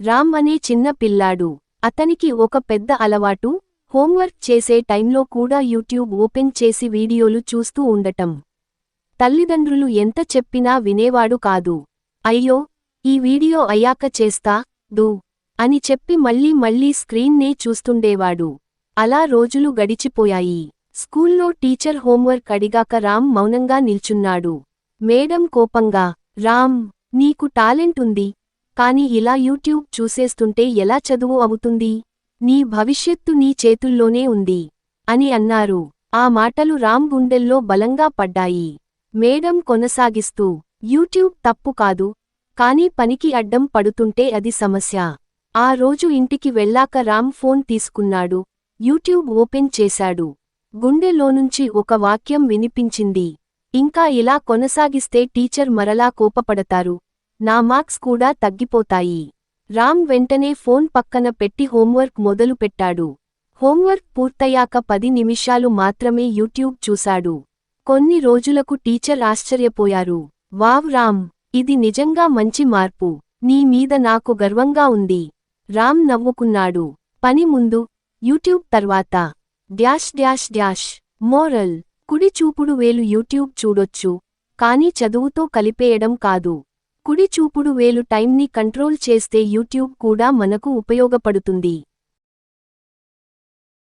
రామ్ అనే చిన్న పిల్లాడు. అతనికి ఒక పెద్ద అలవాటు హోంవర్క్ చేసే టైంలో కూడా యూట్యూబ్ ఓపెన్ చేసి వీడియోలు చూస్తూ ఉండటం. తల్లిదండ్రులు ఎంత చెప్పినా వినేవాడు కాదు. అయ్యో ఈ వీడియో అయ్యాక చేస్తా దూ అని చెప్పి మళ్ళీ మళ్ళీ స్క్రీన్నే చూస్తుండేవాడు. అలా రోజులు గడిచిపోయాయి. స్కూల్లో టీచర్ హోంవర్క్ అడిగాక రామ్ మౌనంగా నిల్చున్నాడు. మేడం కోపంగా రామ్ నీకు టాలెంట్ ఉంది. కాని ఇలా యూట్యూబ్ చూసేస్తుంటే ఎలా చదువు అవుతుంది? నీ భవిష్యత్తు నీ చేతుల్లోనే ఉంది. అని అన్నారు. ఆ మాటలు రామ్ గుండెల్లో బలంగా పడ్డాయి. మేడం కొనసాగిస్తూ యూట్యూబ్ తప్పు కాదు. కానీ పనికి అడ్డం పడుతుంటే అది సమస్య. ఆ రోజు ఇంటికి వెళ్ళాక రామ్ ఫోన్ తీసుకున్నాడు. యూట్యూబ్ ఓపెన్ చేశాడు. గుండెలోనుంచి ఒక వాక్యం వినిపించింది. ఇంకా ఇలా కొనసాగిస్తే టీచర్ మరలా కోపపడతారు. నా మార్క్స్ కూడా తగ్గిపోతాయి. రామ్ వెంటనే ఫోన్ పక్కన పెట్టి హోంవర్క్ మొదలుపెట్టాడు హోంవర్క్ పూర్తయ్యాక పది నిమిషాలు మాత్రమే యూట్యూబ్ చూశాడు. కొన్ని రోజులకు టీచర్ ఆశ్చర్యపోయారు. వావ్ రామ్ ఇది నిజంగా మంచి మార్పు. నీ మీద నాకు గర్వంగా ఉంది. రామ్ నవ్వుకున్నాడు. పని ముందు యూట్యూబ్ తర్వాత. Dash dash dash. మోరల్. కుడి చూపుడు వేలు యూట్యూబ్ చూడొచ్చు. కానీ చదువుతో కలిపేయడం కాదు. కుడి చూపుడు వేలు టైంని కంట్రోల్ చేస్తే యూట్యూబ్ కూడా మనకు ఉపయోగపడుతుంది.